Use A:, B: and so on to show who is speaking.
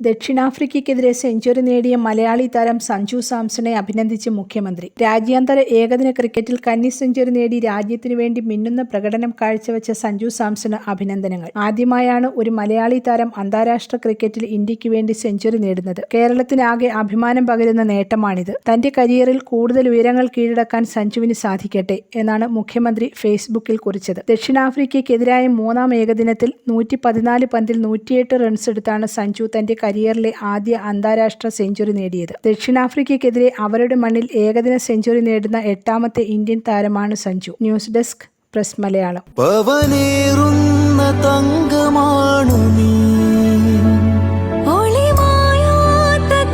A: ദക്ഷിണാഫ്രിക്കയ്ക്കെതിരെ century നേടിയ മലയാളി താരം സഞ്ജു സാംസണെ അഭിനന്ദിച്ച് മുഖ്യമന്ത്രി. രാജ്യാന്തര ഏകദിന ക്രിക്കറ്റിൽ കന്നി സെഞ്ചുറി നേടി രാജ്യത്തിനു വേണ്ടി മിന്നുന്ന പ്രകടനം കാഴ്ചവെച്ച സഞ്ജു സാംസണ് അഭിനന്ദനങ്ങൾ. ആദ്യമായാണ് ഒരു മലയാളി താരം അന്താരാഷ്ട്ര ക്രിക്കറ്റിൽ ഇന്ത്യയ്ക്ക് വേണ്ടി സെഞ്ചുറി നേടുന്നത്. കേരളത്തിനാകെ അഭിമാനം പകരുന്ന നേട്ടമാണിത്. തന്റെ കരിയറിൽ കൂടുതൽ ഉയരങ്ങൾ കീഴടക്കാൻ സഞ്ജുവിന് സാധിക്കട്ടെ എന്നാണ് മുഖ്യമന്ത്രി ഫേസ്ബുക്കിൽ കുറിച്ചത്. ദക്ഷിണാഫ്രിക്കയ്ക്കെതിരായ മൂന്നാം ഏകദിനത്തിൽ നൂറ്റി പതിനാല് പന്തിൽ നൂറ്റിയെട്ട് റൺസ് എടുത്താണ് സഞ്ജു തന്റെ കരിയറിലെ ആദ്യ അന്താരാഷ്ട്ര സെഞ്ചുറി നേടിയത്. ദക്ഷിണാഫ്രിക്കയ്ക്കെതിരെ അവരുടെ മണ്ണിൽ ഏകദിന സെഞ്ചുറി നേടുന്ന എട്ടാമത്തെ ഇന്ത്യൻ താരമാണ് Sanju. News desk press
B: Malayalam. തങ്കമാണു നീ.
C: ഒളിമായാത്ത